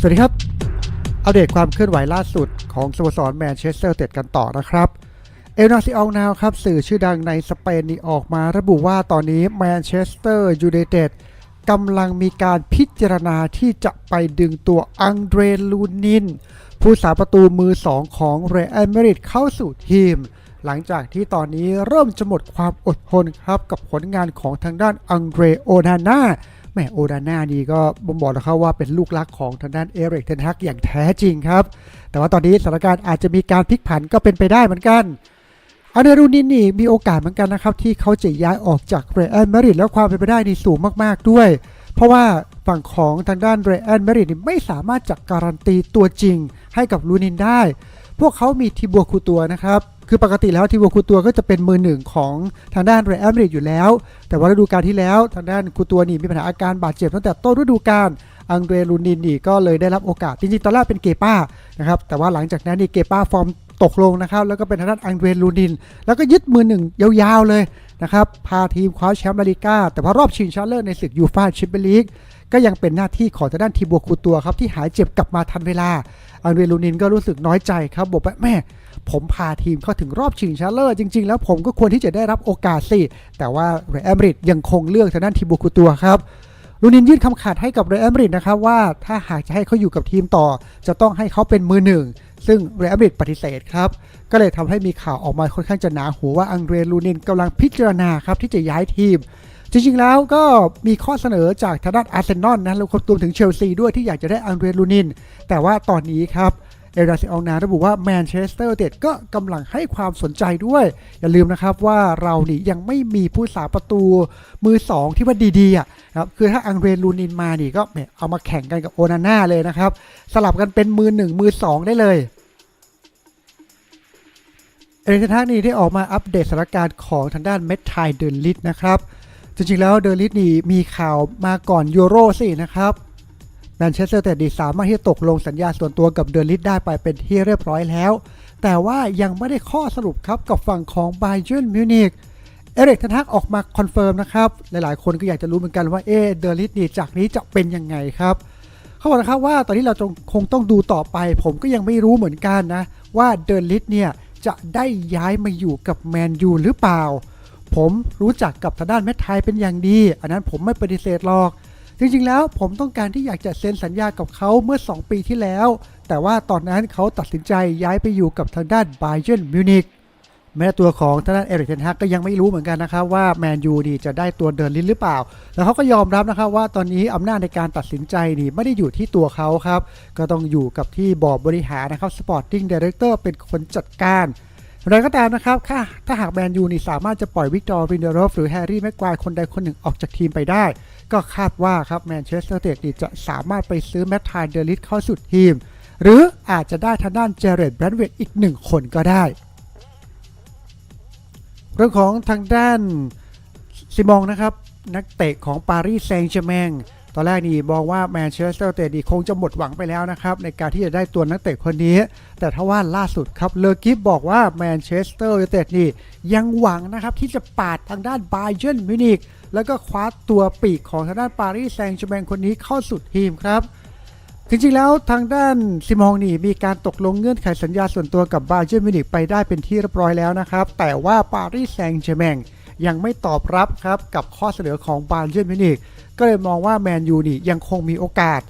สวัสดีครับ อัปเดตความเคลื่อนไหวล่าสุดของสโมสรแมนเชสเตอร์เต็ดกันต่อนะครับ เอลนาซิอองนาวครับ สื่อชื่อดังในสเปนนี่ออกมาระบุว่าตอนนี้แมนเชสเตอร์ยูไนเต็ดกำลังมีการพิจารณาที่จะไปดึงตัวอังเดรลูนิน ผู้สาประตูมือ2ของเรอัลมาดริดเข้าสู่ทีม หลังจากที่ตอนนี้เริ่มจะหมดความอดทนครับกับผลงานของทางด้านอังเดรโอนาน่า มโอดาน่านี่ก็บ่งบอกนะครับว่าเป็นลูกรักของทางด้านเอริกเทนฮักอย่างแท้จริงครับ แต่ว่าตอนนี้สถานการณ์อาจจะมีการพลิกผันก็เป็นไปได้เหมือนกันอาเดรูนินนี่มีโอกาสเหมือนกันนะครับ ที่เขาจะย้ายออกจากเรอัลมาริดแล้วความเป็นไปได้นี่สูงมากๆด้วย เพราะว่าฝั่งของทางด้านเรอัลมาดริดไม่สามารถจะการันตีตัวจริงให้กับลูนินได้ พวกเขามีทิบัวคูตัวนะครับ คือปกติแล้วทิบัวคูตัวก็จะเป็นมือหนึ่งของทางด้านเรอัลมาดริดอยู่แล้ว แต่ว่าฤดูกาลที่แล้วทางด้านคูตัวนี่มีปัญหาอาการบาดเจ็บตั้งแต่ต้นฤดูกาลอังเดรลูนินนี่ก็เลยได้รับโอกาส จริงๆ ตอนแรกเป็นเกป้านะครับแต่ว่าหลังจากนั้นนี่เกป้าฟอร์มตกลงนะครับแล้วก็เป็นทางด้านอังเดรลูนิน แล้วก็ยึดมือหนึ่งยาวๆเลยนะครับพาทีมคว้าแชมป์ลาลิก้าแต่พอรอบชิงชนะเลิศในศึกยูฟ่าแชมเปี้ยนลีกก็ยังเป็นหน้าที่ของทางด้านทีมบัวคูตัวครับที่หายเจ็บกลับมาทันเวลาอังเดรลูนินก็รู้สึกน้อยใจครับบอกว่าแม่ ผมพาทีมเข้าถึงรอบชิงชนะเลิศจริง ๆ แล้วผมก็ควรที่จะได้รับโอกาสสิ แต่ว่าเรอัลมาดริดยังคงเลือกทางด้านทีมบัวคูตัวครับลูนินยื่นคำขาดให้กับเรอัลมาดริดนะครับว่าถ้าหากจะให้เขาอยู่กับทีมต่อ จะต้องให้เขาเป็นมือหนึ่ง ซึ่งเรอัลมาดริดปฏิเสธครับ ก็เลยทำให้มีข่าวออกมาค่อนข้างจะหนาหูว่าอังเดรลูนินกำลังพิจารณาครับที่จะย้ายทีม จริงๆแล้วก็มีข้อเสนอจากทางด้านอาร์เซนอลนะแล้วก็รวมถึงเชลซีด้วยที่อยากจะได้อังเดรลูนิน แต่ว่าตอนนี้ครับเเอลดาซิอองนาระบุว่าแมนเชสเตอร์เต็ดก็กำลังให้ความสนใจด้วย อย่าลืมนะครับว่าเรานี่ยังไม่มีผู้สาประตูมือ 2 ที่ว่าดีๆอะครับคือถ้าอังเรนลูนินมานี่ก็เอามาแข่งกันกับโอนาน่าเลยนะครับ สลับกันเป็นมือ 1 มือ 2 ได้เลยเอริกเทนฮากนี่ได้ออกมาอัปเดตสถานการณ์ของทางด้านเมทไทเดนลิทนะครับ จริงๆแล้วเดนลิทนี่มีข่าวมาก่อนยูโรสินะครับ แมนเชสเตอร์แต่ดีสามารถที่จะตกลงสัญญาส่วนตัวกับเดอร์ลิทได้ไปเป็นที่เรียบร้อยแล้ว แต่ว่ายังไม่ได้ข้อสรุปครับกับฝั่งของไบเ e นมิวนิกเอริกทันทักออกมาคอนเฟิร์มนะครับ หลายๆ คนก็อยากจะรู้เหมือนกันว่าเอเดอร์ลิทนี่จากนี้จะเป็นยังไงครับเขาบอกนะครับว่าตอนนี้เราคงต้องดูต่อไป ผมก็ยังไม่รู้เหมือนกันนะ ว่าเดอร์ลิทเนี่ยจะได้ย้ายมาอยู่กับแมนยูหรือเปล่า ผมรู้จักกับทางด้านแมทไทยเป็นอย่างดี อันนั้นผมไม่ปฏิเสธหรอก จริงๆแล้วผมต้องการที่อยากจะเซ็นสัญญากับเขาเมื่อ 2 ปีที่แล้ว แต่ว่าตอนนั้นเขาตัดสินใจย้ายไปอยู่กับทางด้านไบเ e นมิวนิกแม้ตัวของทางด้านเอริกเทนฮักก็ยังไม่รู้เหมือนกันนะครับว่าแมนยูนี่จะได้ตัวเดินลิ้นหรือเปล่า แล้วเขาก็ยอมรับนะครับว่าตอนนี้อำนาจในการตัดสินใจนี่ไม่ได้อยู่ที่ตัวเขาครับ ก็ต้องอยู่กับที่บอร์ดบริหารนะครับสปอร์ติ้งดีเรคเตอร์เป็นคนจัดการ อะไรก็ตามนะครับถ้าถ้าหากแมนยูนี่สามารถจะปล่อยวิกตอร์วินเดอรอฟหรือแฮร์รี่แม็กควายคนใดคนหนึ่งออกจากทีมไปได้ ก็คาดว่าครับแมนเชสเตอร์เตดนี่จะสามารถไปซื้อแมตทายเดลิสเข้าสุดทีม หรืออาจจะได้ทางด้านเจเรตแบรนเวดอีกหนึ่งคนก็ได้ เรื่องของทางด้านซิมองนะครับนักเตะของปารีสแซงต์แชร์แมง ตอนแรกนี่มองว่าแมนเชสเตอร์เตดีคงจะหมดหวังไปแล้วนะครับ ในการที่จะได้ตัวนักเตะคนนี้ แต่ถ้าว่าล่าสุดครับเลอกิฟบอกว่าแมนเชสเตอร์ยูไนเต็ดนี่ยังหวังนะครับที่จะปาดทางด้านไบเ e นมิวนิกแล้วก็คว้าตัวปีกของทางด้านปารีสแซงต์แชร์แมงคนนี้เข้าสู่ทีมครับจริงๆแล้วทางด้านซิมองนี่มีการตกลงเงื่อนไขสัญญาส่วนตัวกับบาเ e นมิวนิกไปได้เป็นที่เรียบร้อยแล้วนะครับ แต่ว่าปารีสแซงต์แชร์แมง ยังไม่ตอบรับครับกับข้อเสนอของบาเ e นมิวนิกก็เลยมองว่าแมนยูนี่ยังคงมีโอกาส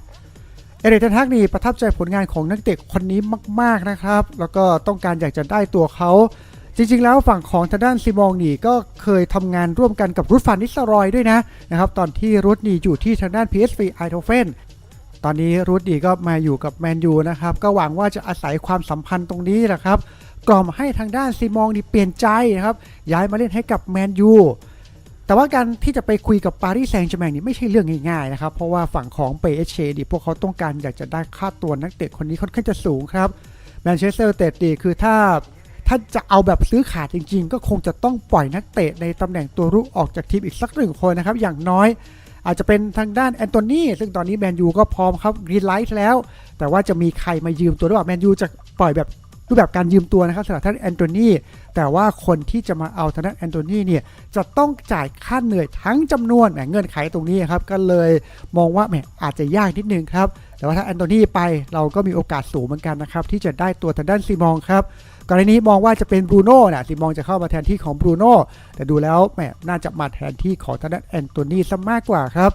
เอเดนทักนี่ประทับใจผลงานของนักเตะคนนี้มาก ๆนะครับ แล้วก็ต้องการอยากจะได้ตัวเขาจริงๆ แล้วฝั่งของทางด้านซิมองนี่ก็เคยทำงานร่วมกันกับรุดฟานนิสรอยด้วยนะนะครับตอนที่รุดนี่อยู่ที่ทางด้าน PSV e i n d h o v e n ตอนนี้รุดนี่ก็มาอยู่กับแมนยูนะครับก็หวังว่าจะอาศัยความสัมพันธ์ตรงนี้แหละครับ กล่อมให้ทางด้านซิมองนี่เปลี่ยนใจนะครับ ย้ายมาเล่นให้กับแมนยูแต่ว่าการที่จะไปคุยกับปารีสแซงต์แชร์แมงนี่ไม่ใช่เรื่องง่ายๆนะครับ เพราะว่าฝั่งของเปเอชเชดีพวกเขาต้องการอยากจะได้ค่าตัวนักเตะคนนี้ค่อนข้างจะสูงครับแมนเชสเตอร์เตดดีคือถ้าถ้าจะเอาแบบซื้อขาดจริง ๆ ก็คงจะต้องปล่อยนักเตะในตำแหน่งตัวรุกออกจากทีมอีกสักหนึ่งคนนะครับ อย่างน้อย อาจจะเป็นทางด้านแอนโทนีซึ่งตอนนี้แมนยูก็พร้อมครับรีไลท์แล้ว แต่ว่าจะมีใครมายืมตัวหรือเปล่าแมนยูจะปล่อยแบบ รูปแบบการยืมตัวนะครับสำหรับท่านแอนโทนีแต่ว่าคนที่จะมาเอาทางด้านแอนโทนีเนี่ยจะต้องจ่ายค่าเหนื่อยทั้งจำนวนแหมเงื่อนไขตรงนี้ครับก็เลยมองว่าแหมอาจจะยากนิดนึงครับแต่ว่าถ้าแอนโทนีไปเราก็มีโอกาสสูงเหมือนกันนะครับที่จะได้ตัวทางด้านซีมองครับกรณีนี้มองว่าจะเป็นบรูโน่นะซีมองจะเข้ามาแทนที่ของบรูโน่แต่ดูแล้วแหมน่าจะมาแทนที่ของทางด้านแอนโทนีซะมากกว่าครับ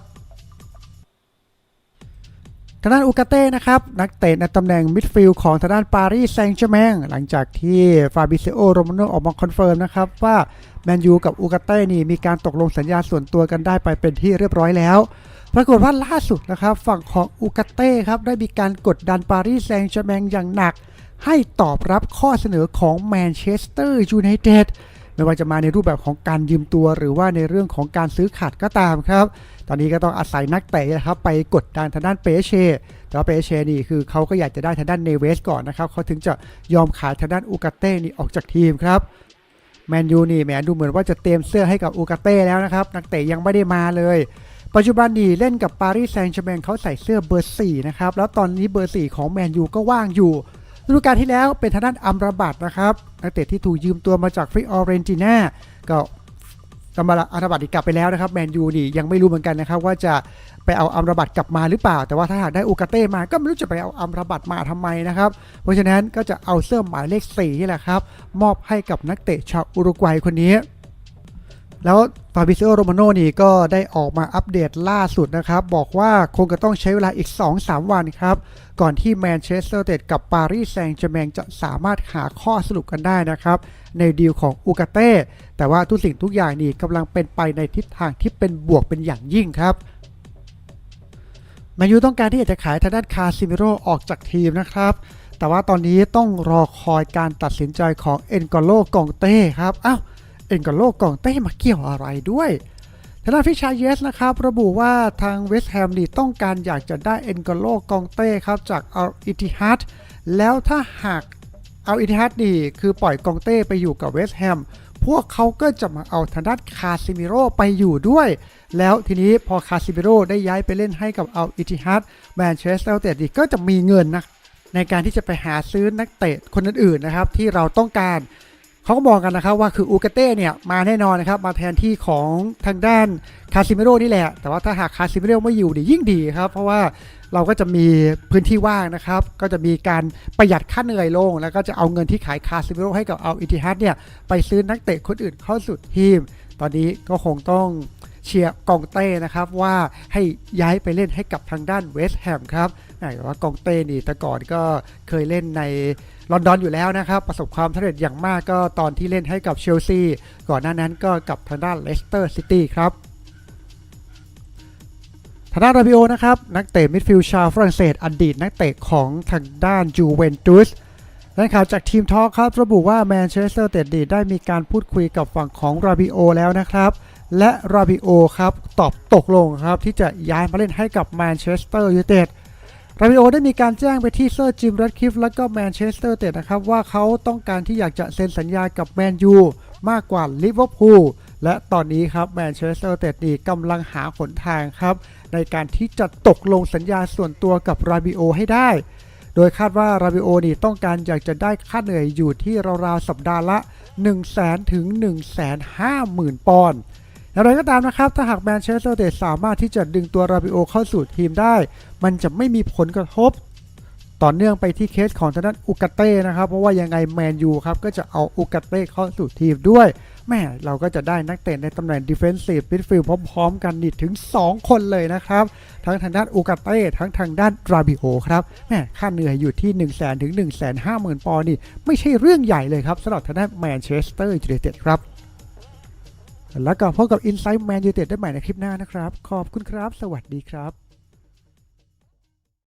ทางด้านอูกาเต้นะครับ นักเตะในตำแหน่งมิดฟิลด์ของทางด้านปารีสแซงต์แชร์แมงหลังจากที่ฟาบิเซโอโรมาโนออกมาคอนเฟิร์มนะครับ ว่าแมนยูกับอูกาเต้นี่มีการตกลงสัญญาส่วนตัวกันได้ไปเป็นที่เรียบร้อยแล้ว ปรากฏว่าล่าสุดนะครับ ฝั่งของอูกาเต้ครับได้มีการกดดันปารีสแซงต์แชร์แมงอย่างหนัก ให้ตอบรับข้อเสนอของแมนเชสเตอร์ยูไนเต็ด ไม่ว่าจะมาในรูปแบบของการยืมตัว หรือว่าในเรื่องของการซื้อขาดก็ตามครับ ตอนนี้ก็ต้องอาศัยนักเตะนะครับไปกดดันทางด้านเปเช่แต่ว่าเปเช่นี่คือเขาก็อยากจะได้ทางด้านเนเวสก่อนนะครับเขาถึงจะยอมขายทางด้านอูกาเต้นี่ออกจากทีมครับแมนยูนี่แหมดูเหมือนว่าจะเตรียมเสื้อให้กับอูกาเต้แล้วนะครับ นักเตะยังไม่ได้มาเลย ปัจจุบันนี่เล่นกับปารีสแซงต์แชร์แมงเขาใส่เสื้อเบอร์4นะครับแล้วตอนนี้เบอร์ 4 ของแมนยูก็ว่างอยู่ ฤดูกาลที่แล้วเป็นทางด้านอัมรบัตนะครับนักเตะที่ถูกยืมตัวมาจากฟริออเรนจิน่าก็กำลังอัมราบัตกลับไปแล้วนะครับแมนยูนี่ยังไม่รู้เหมือนกันนะครับว่าจะไปเอาอัมราบัตกลับมาหรือเปล่า แต่ว่าถ้าหากได้อูกาเต้มาก็ไม่รู้จะไปเอาอัมราบัตมาทำไมนะครับ เพราะฉะนั้นก็จะเอาเสื้อหมายเลข4นี่แหละครับมอบให้กับนักเตะชาวอุรุกวัยคนนี้ แล้วฟาบิเซโอโรมาโนนี่ก็ได้ออกมาอัปเดตล่าสุดนะครับ บอกว่าคงจะต้องใช้เวลาอีก 2-3 วันครับ ก่อนที่แมนเชสเตอร์เตดกับปารีสแซงต์แชร์แมงจะสามารถหาข้อสรุปกันได้นะครับ ในดีลของอูกาเต้แต่ว่าทุกสิ่งทุกอย่างนี่กำลังเป็นไปในทิศทางที่เป็นบวกเป็นอย่างยิ่งครับแมนยูต้องการที่จะขายทางด้านคาซิมิโรออกจากทีมนะครับ แต่ว่าตอนนี้ต้องรอคอยการตัดสินใจของเอ็นกอโลกองเต้ครับอ้าว เอ็นกอโลกองเต้มาเกี่ยวอะไรด้วยทางด้านฟิชาเยสนะครับ ระบุว่าทางเวสต์แฮมนี่ต้องการอยากจะได้เอ็นกโลกองเต้ครับจากอัลอิติฮัดแล้วถ้าหากเอัลอิติฮัดนี่คือปล่อยกองเต้ไปอยู่กับเวสต์แฮมพวกเขาก็จะมาเอาทางด้านคาซิมิโร่ไปอยู่ด้วย แล้วทีนี้พอคาซิมิโร่ได้ย้ายไปเล่นให้กับอัลอิติฮัดแมนเชสเตอร์ยูไนเต็ดนี่ก็จะมีเงินนะในการที่จะไปหาซื้อนักเตะคนอื่นๆนะครับที่เราต้องการ เขาก็มองกันนะครับว่าคืออูกาเต้เนี่ยมาแน่นอนนะครับมาแทนที่ของทางด้านคาซิเมโร่นี่แหละ แต่ว่าถ้าหากคาซิเมโร่ไม่อยู่เนี่ยยิ่งดีครับ เพราะว่าเราก็จะมีพื้นที่ว่างนะครับ ก็จะมีการประหยัดค่าเหนื่อยลง แล้วก็จะเอาเงินที่ขายคาซิเมโร่ให้กับเอาอิติฮัดเนี่ยไปซื้อนักเตะคนอื่นเข้าสู่ทีม ตอนนี้ก็คงต้องเชียร์กองเต้นะครับว่าให้ย้ายไปเล่นให้กับทางด้านเวสต์แฮมครับ แต่ว่ากองเต้นี่แต่ก่อนก็เคยเล่นในลอนดอนอยู่แล้วนะครับ ประสบความสำเร็จอย่างมากก็ตอนที่เล่นให้กับเชลซีก่อนหน้านั้นก็กับทางด้านเลสเตอร์ซิตี้ครับทางด้านราบิโอนะครับนักเตะมิดฟิลด์ชาวฝรั่งเศสอดีตนักเตะของทางด้านจูเวนตุสและข่าวจากทีมทอคครับระบุว่าแมนเชสเตอร์เตดดีได้มีการพูดคุยกับฝั่งของราบิโอแล้วนะครับ และราบิโอครับตอบตกลงครับที่จะย้ายมาเล่นให้กับแมนเชสเตอร์ยูไนเต็ด ราบิโอได้มีการแจ้งไปที่เซอร์จิมรัดคลิฟและก็แมนเชสเตอร์เต็ดนะครับว่าเขาต้องการที่อยากจะเซ็นสัญญากับแมนยูมากกว่าลิเวอร์พูลและตอนนี้ครับแมนเชสเตอร์เต็ดนี่กำลังหาหนทางครับในการที่จะตกลงสัญญาส่วนตัวกับราบิโอให้ได้ โดยคาดว่าราบิโอนี่ต้องการอยากจะได้ค่าเหนื่อยอยู่ที่ราวๆสัปดาห์ละ 1 0 0 0 0แถึง1 5 0 0 0 0 ปอนด์ อย่างไรก็ตามนะครับ ถ้าหากแมนเชสเตอร์เตสามารถที่จะดึงตัวราบิโอเข้าสู่ทีมได้ มันจะไม่มีผลกระทบ ต่อเนื่องไปที่เคสของทางด้านอุกาเต้นะครับ เพราะว่ายังไงแมนยูครับก็จะเอาอุกาเต้เข้าสู่ทีมด้วย แม่เราก็จะได้นักเตะในตำแหน่ง Defensive Midfield พร้อมๆ กันนี่ถึง 2 คนเลยนะครับ ทั้งทางด้านอุกาเต้ทั้งทางด้านราบิโอครับ แม่ค่าเหนื่อยอยู่ที่ 1 0 0 0 0 0ถึง1 5 0 0 0 0ปอนด์นี่ไม่ใช่เรื่องใหญ่เลยครับสำหรับทางด้านแมนเชสเตอร์ยูไนเต็ดครับ แล้วก็พบกับ Inside Man United ได้ใหม่ในคลิปหน้านะครับ ขอบคุณครับ สวัสดีครับ